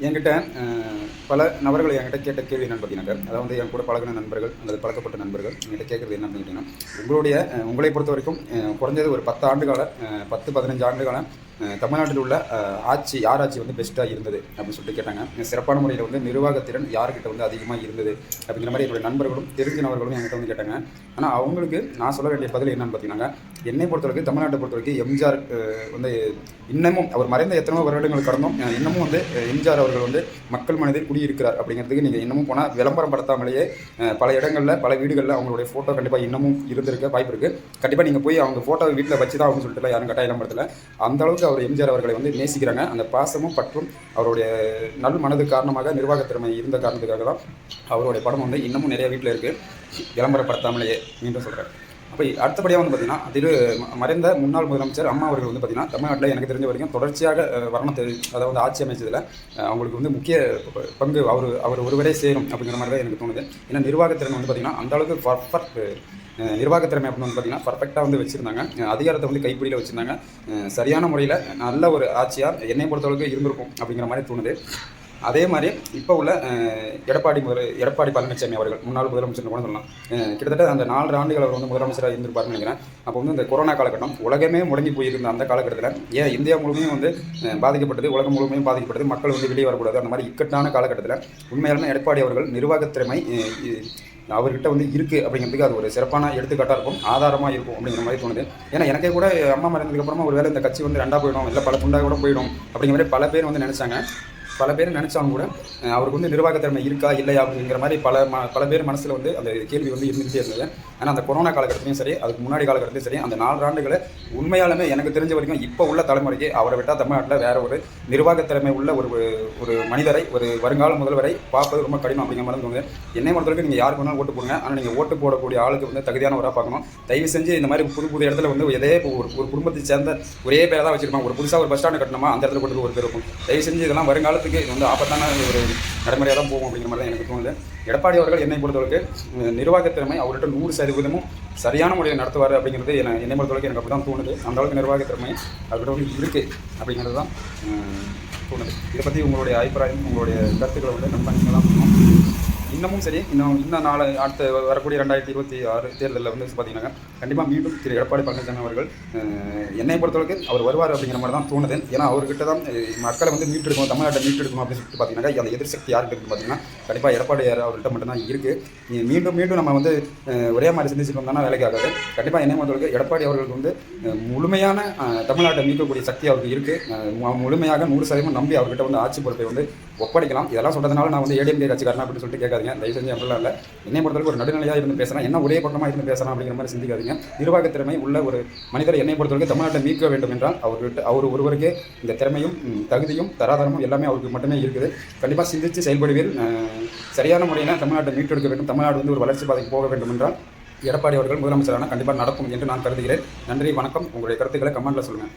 என்கிட்ட பல நபர்கள் என்கிட்ட கேட்ட கேள்வி என்னன்னு பார்த்தீங்கன்னாக்கா அதாவது என் கூட பழகின நண்பர்கள் அல்லது பழக்கப்பட்ட நண்பர்கள் என்கிட்ட கேட்குறது என்ன அப்படின்னு கேட்டிங்கன்னா உங்களுடைய உங்களை பொறுத்த வரைக்கும் குறைஞ்சது ஒரு பத்து ஆண்டு கால பத்து பதினஞ்சு ஆண்டுகால தமிழ்நாட்டில் உள்ள ஆட்சி யார் ஆட்சி வந்து பெஸ்ட்டாக இருந்தது அப்படின்னு சொல்லிட்டு கேட்டாங்க. சிறப்பான முறையில் வந்து நிர்வாகத்திறன் யார்கிட்ட வந்து அதிகமாக இருந்தது அப்படிங்கிற மாதிரி என்னுடைய நண்பர்களும் தெரிஞ்சினவர்களும் என்கிட்ட வந்து கேட்டாங்க. ஆனால் அவங்களுக்கு நான் சொல்ல வேண்டிய பதில் என்னன்னு பார்த்தீங்கன்னா என்னை பொறுத்தவரைக்கும் தமிழ்நாட்டை பொறுத்தவரைக்கும் எம்ஜிஆர் வந்து இன்னமும் அவர் மறைந்த எத்தனையோ வருடங்கள் கடந்தும் இன்னமும் வந்து எம்ஜிஆர் அவர்கள் வந்து மக்கள் மனதில் குடியிருக்கிறார் அப்படிங்கிறதுக்கு நீங்கள் இன்னமும் போனால் விளம்பரம் படுத்தாமலேயே பல இடங்களில் பல வீடுகளில் அவங்களுடைய ஃபோட்டோ கண்டிப்பாக இன்னமும் இருந்திருக்க வாய்ப்பு இருக்குது கண்டிப்பாக நீங்கள் போய் அவங்க ஃபோட்டோ வீட்டில் வச்சு தான் அவங்க சொல்லிட்டு யாரும் கட்டாயம் படத்தில் அந்த அளவுக்கு அவர் எம்ஜிஆர் அவர்களை வந்து நேசிக்கிறாங்க. அந்த பாசமும் பற்றும் அவருடைய நல் மனது காரணமாக நிர்வாகத்திறமை இருந்த காரணத்துக்காக தான் அவருடைய படம் வந்து இன்னமும் நிறைய வீட்டில் இருக்குது விளம்பரப்படுத்தாமலேயே மீண்டும் சொல்கிறேன் அப்போ அடுத்தபடியாக வந்து பார்த்தீங்கன்னா திரு ம- மறைந்த முன்னாள் முதலமைச்சர் அம்மா அவர்கள் வந்து பார்த்தீங்கன்னா தமிழ்நாட்டில் எனக்கு தெரிஞ்ச வரைக்கும் தொடர்ச்சியாக அஹ், வரணத்தை அதாவது ஆட்சி அமைச்சதில் அவங்களுக்கு வந்து முக்கிய ப- பங்கு அவர் அவர் ஒருவரே சேரும் அப்படிங்கிற மாதிரி தான் எனக்கு தோணுது. ஏன்னா நிர்வாகத்திறன் வந்து பார்த்தீங்கன்னா அந்த அளவுக்கு பர்ஃபெக்ட் நிர்வாகத்திறமை அப்படின்னு வந்து பார்த்தீங்கன்னா பர்ஃபெக்டாக வந்து வச்சுருந்தாங்க. அதிகாரத்தை வந்து கைப்பிடியில் வச்சுருந்தாங்க. சரியான முறையில் நல்ல ஒரு ஆட்சியாக என்னை பொறுத்தளவுக்கு இருந்திருக்கும் அப்படிங்கிற மாதிரி தோணுது. அதே மாதிரி இப்போ உள்ள எடப்பாடி முதல் எடப்பாடி பழனிசாமி அவர்கள் முன்னாள் முதலமைச்சர் கூட சொல்லலாம். கிட்டத்தட்ட அந்த நாலு ஆண்டுகள் அவர் வந்து முதலமைச்சராக இருந்திருப்பாருன்னு நினைக்கிறேன். அப்போ வந்து இந்த கொரோனா காலகட்டம் உலகமே முடங்கி போயிருந்த அந்த காலகட்டத்தில் ஏன் இந்தியா முழுமையும் வந்து பாதிக்கப்பட்டது உலகம் முழுமையும் பாதிக்கப்பட்டது மக்கள் வந்து வெளியே வரக்கூடாது அந்த மாதிரி இக்கட்டான காலகட்டத்தில் உண்மையான எடப்பாடி அவர்கள் நிர்வாகத்திறமை அவர்கிட்ட வந்து இருக்குது அப்படிங்கிறதுக்கு அது ஒரு சிறப்பான எடுத்துக்காட்டாக இருக்கும் ஆதாரமாக இருக்கும் அப்படிங்கிற மாதிரி தோணுது. ஏன்னா எனக்கே கூட அம்மா மறைந்ததுக்கப்புறமா ஒரு வேளை இந்த கட்சி வந்து ரெண்டாக போயிடும் இல்லை பல துண்டாக கூட போயிடும் அப்படிங்கிற மாதிரி பல பேர் வந்து நினச்சாங்க. பல பேர் நினச்சாலும் கூட அவருக்கு வந்து நிர்வாகத்திறமை இருக்கா இல்லையா அப்படிங்கிற மாதிரி பல ம பல பேர் மனசில் வந்து அந்த கேள்வி வந்து இருந்துகிட்டே இருந்தது. ஆனால் அந்த கொரோனா காலகட்டத்திலையும் சரி அதுக்கு முன்னாடி காலகட்டத்திலையும் சரி அந்த நாலு ஆண்டுகளை உண்மையாலுமே எனக்கு தெரிஞ்ச வரைக்கும் இப்போ உள்ள தலைமுறைக்கு அவரை விட்டால் தமிழ்நாட்டில் வேற ஒரு நிர்வாகத்திறமை உள்ள ஒரு ஒரு மனிதரை ஒரு வருங்கால முதல்வரை பார்ப்பது ரொம்ப கடினம் அப்படிங்கிற மாதிரி தோணுது. என்னை பொறுத்தவரைக்கும் நீங்கள் யாருக்கு வேணாலும் ஓட்டு போடுங்க. ஆனால் நீங்கள் ஓட்டு போடக்கூடிய ஆளுக்கு வந்து தகுதியானவராக பார்க்கணும். தயவு செஞ்சு இந்த மாதிரி புது புது இடத்துல வந்து எதே ஒரு ஒரு குடும்பத்தை சேர்ந்த ஒரே பேரை தான் வச்சிருப்பாங்க. ஒரு புதுசாக ஒரு பஸ் ஸ்டாண்டு கட்டணுமா? அந்த இடத்துல கொண்டு ஒரு பேர் இருக்கும் தயவு செஞ்சு இதெல்லாம் வருங்காலத்துக்கு இது வந்து ஆபத்தான ஒரு நடைமுறையாக தான் போகும் அப்படிங்கிற மாதிரி தான் எனக்கு தோணுது. எடப்பாடி அவர்கள் என்னை பொறுத்தவரைக்கு அஹ், நிர்வாகத் திறமை அவர்கிட்ட நூறு சதவீதமும் சரியான முறையில் நடத்துவார் அப்படிங்கிறது என்ன என்னை பொறுத்தவரைக்கும் எனக்கு அப்படி தான் தோணுது. அந்த அளவுக்கு நிர்வாகத்திறமை அவர்கிட்ட வந்து இருக்குது அப்படிங்கிறது தான் தோணுது. இதை பற்றி உங்களுடைய அபிப்பிராயம் உங்களுடைய கருத்துக்களை வந்து நம்ம நீங்களாம் இன்னமும் சரி இன்னும் இன்னும் நாளை அடுத்த வரக்கூடிய ரெண்டாயிரத்தி இருபத்தி ஆறு தேர்தலில் வந்து பார்த்தீங்கன்னா கண்டிப்பாக மீண்டும் திரு எடப்பாடி பழனிசாமி அவர்கள் என்னை பொறுத்தளவுக்கு அவர் வருவார் அப்படிங்கிற மாதிரி தான் தோணுது. ஏன்னா அவர்கிட்ட தான் மக்களை வந்து மீட்டெடுக்கணும் தமிழ்நாட்டை மீட்டெடுக்கணும் அப்படின்னு சொல்லிட்டு பார்த்தீங்கன்னா அந்த எதிர்சக்தி யாருக்கு இருக்குன்னு பார்த்தீங்கன்னா கண்டிப்பாக எடப்பாடி அவர்கிட்ட மட்டும்தான் இருக்குது மீண்டும் மீண்டும் நம்ம வந்து ஒரே மாதிரி சிந்திச்சுட்டு வந்தோம்னா வேலைக்கு ஆகாது. கண்டிப்பாக என்னை பொறுத்தளவுக்கு எடப்பாடி அவர்களுக்கு வந்து முழுமையான தமிழ்நாட்டை மீட்கக்கூடிய சக்தி அவருக்கு இருக்குது முழுமையாக நூறு சதவீதம் நம்பி அவர்கிட்ட வந்து ஆட்சி பொறுப்பை வந்து ஒப்படைக்கலாம். இதெல்லாம் சொல்றதுனால நான் வந்து ஏடிஎம்கே கட்சிக்காரன் அப்படின்னு சொல்லிட்டு கேட்காதீங்க. தயவு செஞ்சு அப்படிலாம் இல்லை. என்னை பொறுத்தவரைக்கும் ஒரு நடுநிலையாக இருந்து பேசுகிறேன் என்ன ஒரே பக்கமாக இருந்து பேசுகிறேன் அப்படிங்கிற மாதிரி சிந்திக்காதீங்க. நிர்வாக திறமை உள்ள ஒரு மனிதர் என்னை பொறுத்தவரைக்கும் தமிழ்நாட்டை மீட்க வேண்டும் என்றால் அவர்கிட்ட அவர் ஒருவருக்கே இந்த திறமையும் தகுதியும் தராதரமும் எல்லாமே அவருக்கு மட்டுமே இருக்குது. கண்டிப்பாக சிந்தித்து செயல்படுவீர். சரியான முறையில் தமிழ்நாட்டை மீட்டெடுக்க வேண்டும். தமிழ்நாடு வந்து ஒரு வளர்ச்சி பாதைக்கு போக வேண்டும் என்றால் எடப்பாடி அவர்கள் முதலமைச்சரான கண்டிப்பாக நடக்கும் என்று நான் கருதுகிறேன். நன்றி வணக்கம். உங்களுடைய கருத்துக்களை கமெண்ட்டில் சொல்லுங்கள்